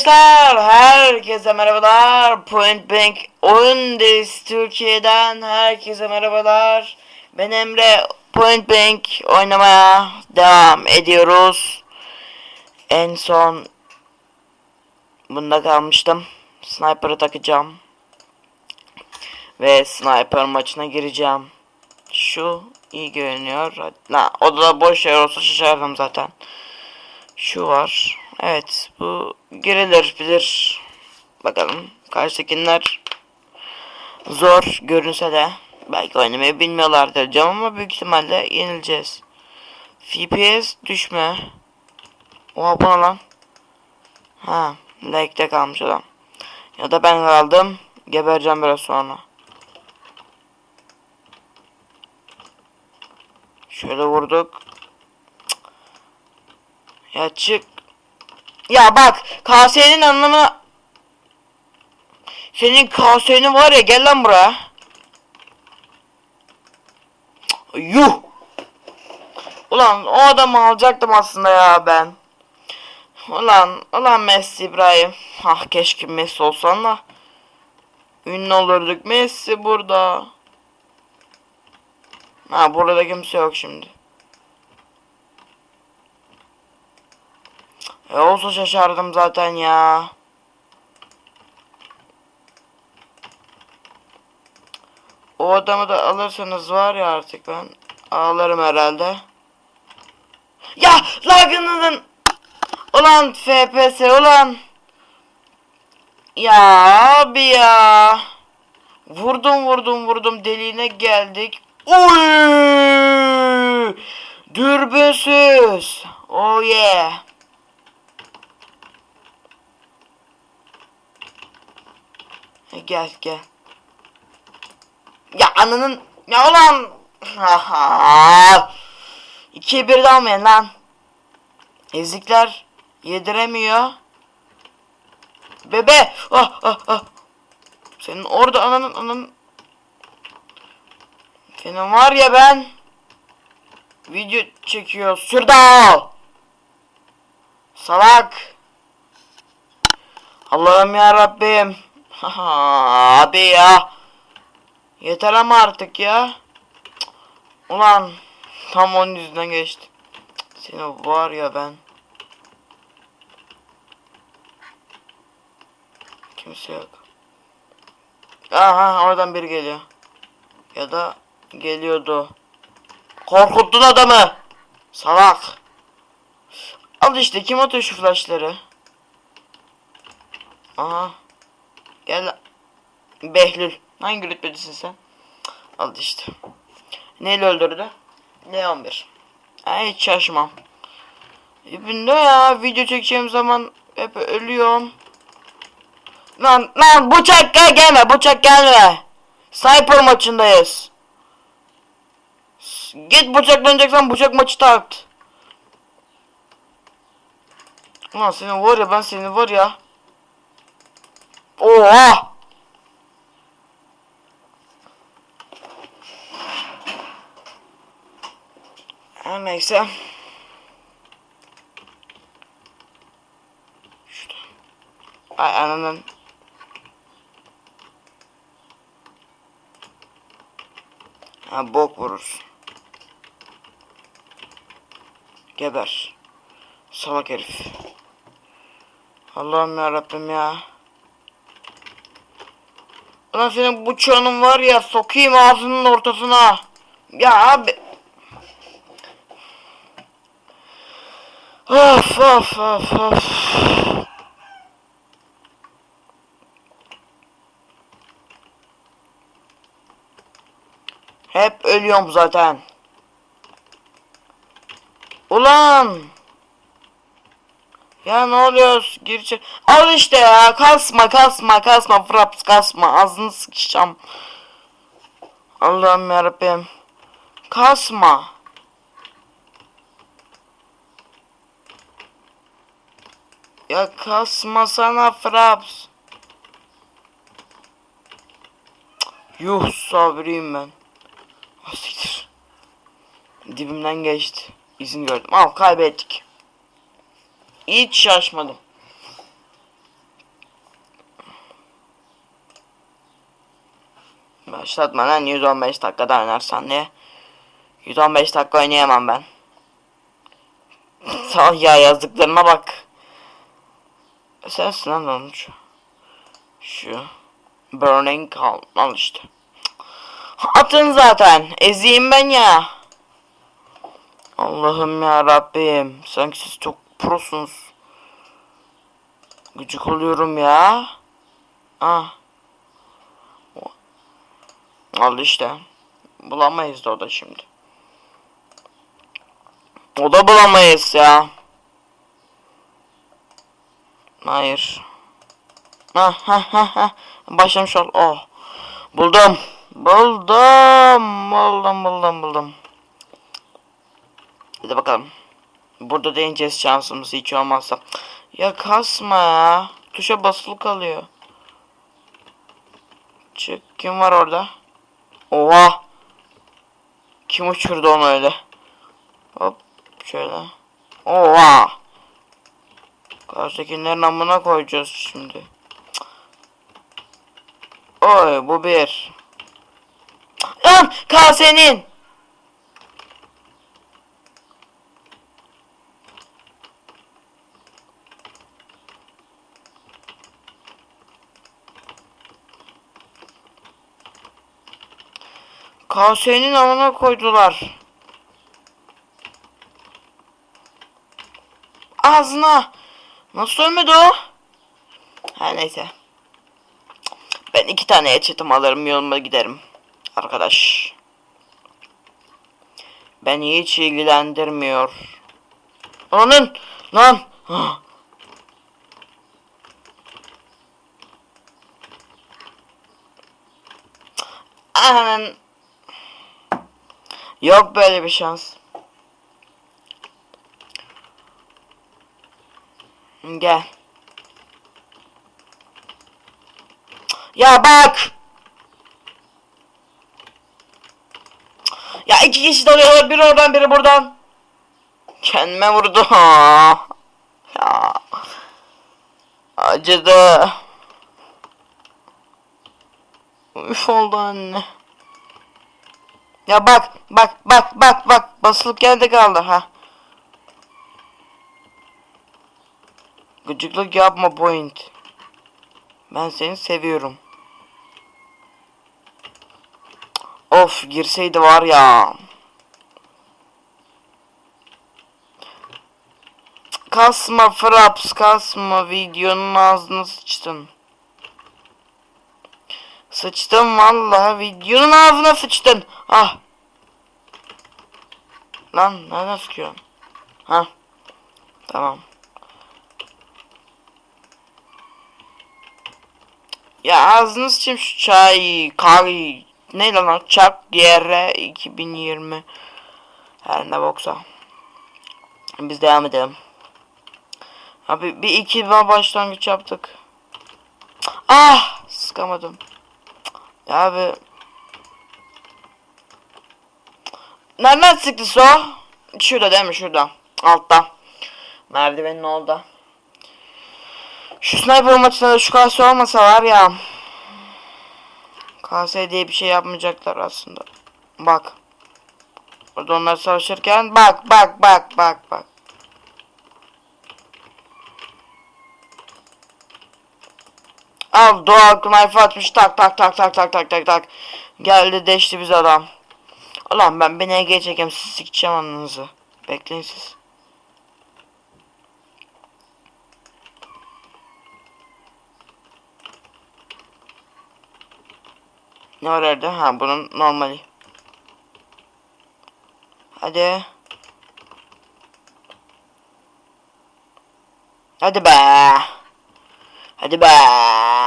Arkadaşlar, herkese merhabalar. Point Blank Oyun Dizisi Türkiye'den herkese merhabalar. Ben Emre. Point Blank oynamaya devam ediyoruz. En son bunda kalmıştım. Sniper'ı takacağım. Ve sniper maçına gireceğim. Şu iyi görünüyor. La, odada boş yer olsa şaşardım zaten. Şu var. Evet bu girilir bilir. Bakalım karşıdakiler zor görünse de belki oynamayı bilmiyorlardır diyeceğim ama büyük ihtimalle yenileceğiz. FPS düşme. Oha bu lan? Ha, lag'de kalmış adam. Ya da ben kaldım. Gebereceğim biraz sonra. Şöyle vurduk. Ya çık. Ya bak kasenin anlamına senin kasenin var ya gel lan buraya. Yuh. Ulan o adamı alacaktım aslında ya ben. Ulan ulan Messi İbrahim. Ah keşke Messi olsan da. Ünlü olurduk. Messi burada. Ha burada kimse yok şimdi. E olsa şaşardım zaten ya. O adamı da alırsanız var ya artık ben ağlarım herhalde. Ya lagınızın Ulan FPS ulan. Ya abi ya. Vurdum vurdum vurdum deliğine geldik. Oy Dürbünsüz. Oh yeah Gel gel. Ya ananın ya ulan. Haha. İkiye bir de almayın lan. Ezikler yediremiyor. Bebe. Ah ah ah. Senin orada ananın ananın. Senin var ya ben. Video çekiyor. Şurada. Salak. Allah'ım ya Rabbim. Abi ya. Yeter ama artık ya. Ulan tam onun yüzünden geçti. Seni var ya ben. Kimse yok. Aha oradan biri geliyor. Ya da geliyordu. Korkuttun adamı. Salak. Al işte kim atıyor şu flashları? Aha. Gel. lan. Behlül. Hangi rütbedesin sen? Al işte. Neyle öldürdü? L11. Ay hiç şaşmam. İbinde ya video çekeceğim zaman hep ölüyorum. Lan lan bıçak gel gelme bıçak gelme. Sniper maçındayız. Git bıçaklanacaksan bıçak maçı tart. Ulan senin var ya ben seni var ya. Oha! Her neyse. Ay ananın. Ha bok vurursun. Geber. Salak herif. Allah'ım ya Rabbim ya. Ulan senin bıçağının var ya sokayım ağzının ortasına. Ya abi. Of of of of. Hep ölüyorum zaten. Ulan. Ya ne oluyor? Gir içeri. Al işte ya. Kasma kasma kasma. Fraps kasma. Ağzını sıkışacağım. Allah'ım yarabbim. Kasma. Ya kasma sana Fraps. Yuh sabriyim ben. Ah, siktir. Dibimden geçti. İzin gördüm. Al kaybettik. Hiç şaşmadım. Başlatmadan 115 dakikada oynarsan diye. 115 dakika oynayamam ben. Sağ ya yazdıklarıma bak. Sensin lan olmuş. Şu. Burning Call. Al işte. Atın zaten. Eziyim ben ya. Allah'ım ya Rabbim. Sanki siz çok prosunuz. Gıcık oluyorum ya. Ah. Al işte. Bulamayız da o şimdi. O da bulamayız ya. Hayır. Ha ha ha ha. Başlamış ol. Oh. Buldum. Buldum. Buldum buldum buldum. Hadi bakalım. Burada deneyeceğiz şansımız hiç olmazsa. Ya kasma ya. Tuşa basılı kalıyor. Çık. Kim var orada? Oha. Kim uçurdu onu öyle? Hop. Şöyle. Oha. Karşıdakilerin amına koyacağız şimdi. Cık. Oy bu bir. Lan kasenin. Kasenin amına koydular. Ağzına. Nasıl ölmedi o? Her neyse. Ben iki tane headshot'ım alırım yoluma giderim. Arkadaş. Beni hiç ilgilendirmiyor. Onun lan. Anan. Yok böyle bir şans. Gel. Ya bak. Ya iki kişi dalıyorlar. Biri oradan biri buradan. Kendime vurdu. Ya. Acıdı. Üf oldu anne. Ya bak bak bak bak bak basılıp geldi kaldı ha. Gıcıklık yapma point. Ben seni seviyorum. Of girseydi var ya. Kasma fraps kasma videonun ağzına sıçtın. Sıçtım vallahi videonun ağzına sıçtın. Ah. Lan nereden sıkıyorsun? Ha. Tamam. Ya ağzını sıçayım şu çay, kahve, ne lan o çak yere 2020. Her ne boksa. Biz devam edelim. Abi bir iki başlangıç yaptık. Ah sıkamadım. Ya abi. Nereden sıktı o? Şurada değil mi şurada? Altta. Merdivenin orada. Şu sniper maçında da şu kase olmasa var ya. Kase diye bir şey yapmayacaklar aslında. Bak. Orada onlar savaşırken bak bak bak bak bak. Al doğal knife atmış tak tak tak tak tak tak tak tak. Geldi deşti biz adam. Ulan ben beni Ege'ye çekeyim siz sikeceğim anınızı. Bekleyin siz. Ne var orada? Ha bunun normali. Hadi. Hadi be. Hadi be.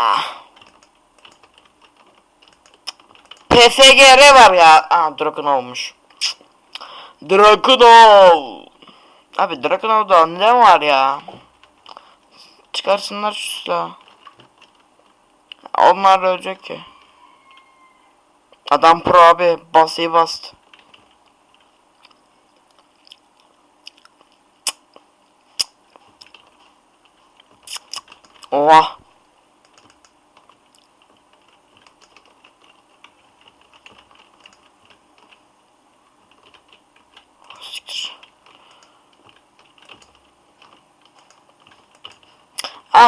PSGR var ya. Aa Drakunov olmuş. Drakunov. Abi Drakunov'da ne var ya? Çıkarsınlar şu silahı. Onlar ölecek ki. Adam pro abi. Basıyı bastı. Oha.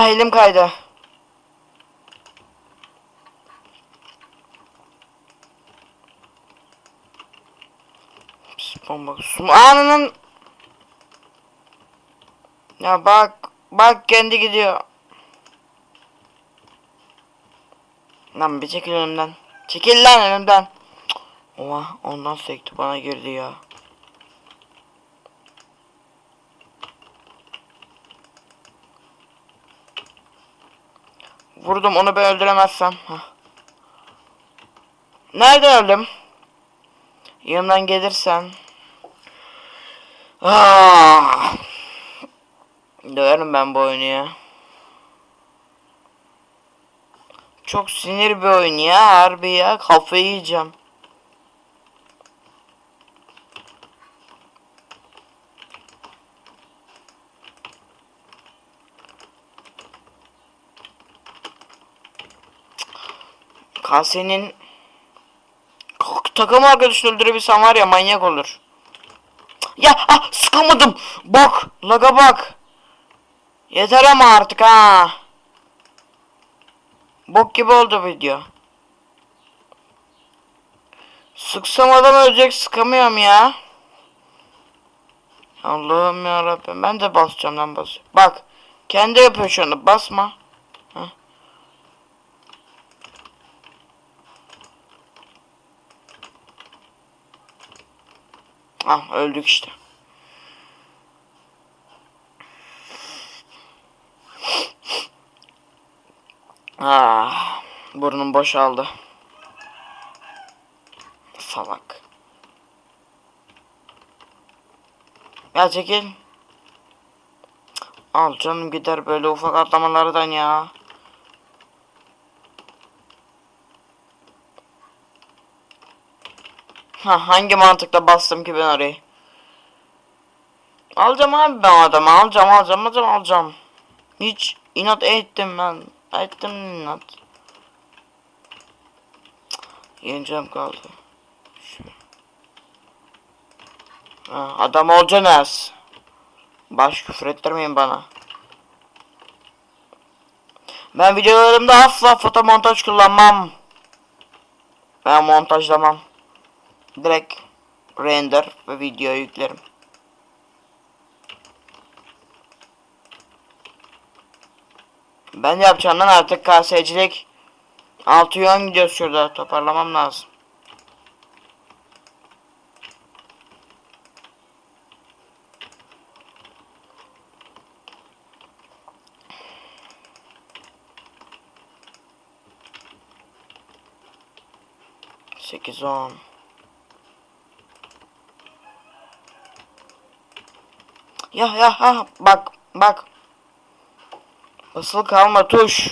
Ah elim kaydı. Bomba. Sum Ananın. Ya bak. Bak kendi gidiyor. Lan bir çekil önümden. Çekil lan önümden. Oha ondan sekti bana girdi ya. Vurdum onu ben öldüremezsem. Nerede öldüm? Yanımdan gelirsen. Ah. Döverim ben bu oyunu ya. Çok sinir bir oyun ya harbi ya kafayı yiyeceğim. Kasenin takım arkadaşını öldürebilsem var ya manyak olur. Ya ah sıkamadım. Bak laga bak. Yeter ama artık ha. Bok gibi oldu video. Sıksam adam ölecek sıkamıyorum ya. Allah'ım ya Rabbim ben de basacağım lan bas. Bak kendi yapıyor şu anda basma. Ah öldük işte. Ah, burnum boşaldı. Salak. Ya çekil. Al canım gider böyle ufak atlamalardan ya. Ha, hangi mantıkla bastım ki ben orayı? Alacağım abi ben adamı alacağım alacağım alacağım alacağım. Hiç inat ettim ben. Ettim inat. Yeneceğim kaldı. Ha, adam olacaksınız. Baş küfür ettirmeyin bana. Ben videolarımda asla foto montaj kullanmam. Ben montajlamam. Direkt render ve video yüklerim. Ben yapacağımdan artık KS'cilik 6 yön gidiyor şurada toparlamam lazım. Sekiz on. Ya ya ha bak bak. Asıl kalma tuş.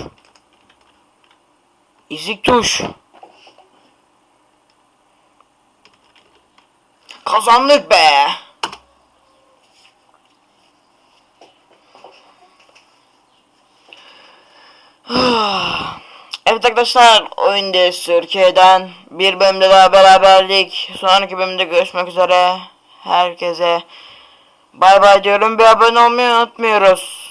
İzik tuş. Kazandık be. Evet arkadaşlar oyun Değişti Türkiye'den bir bölümde daha beraberlik. Sonraki bölümde görüşmek üzere. Herkese bay bay diyorum. Bir abone olmayı unutmuyoruz.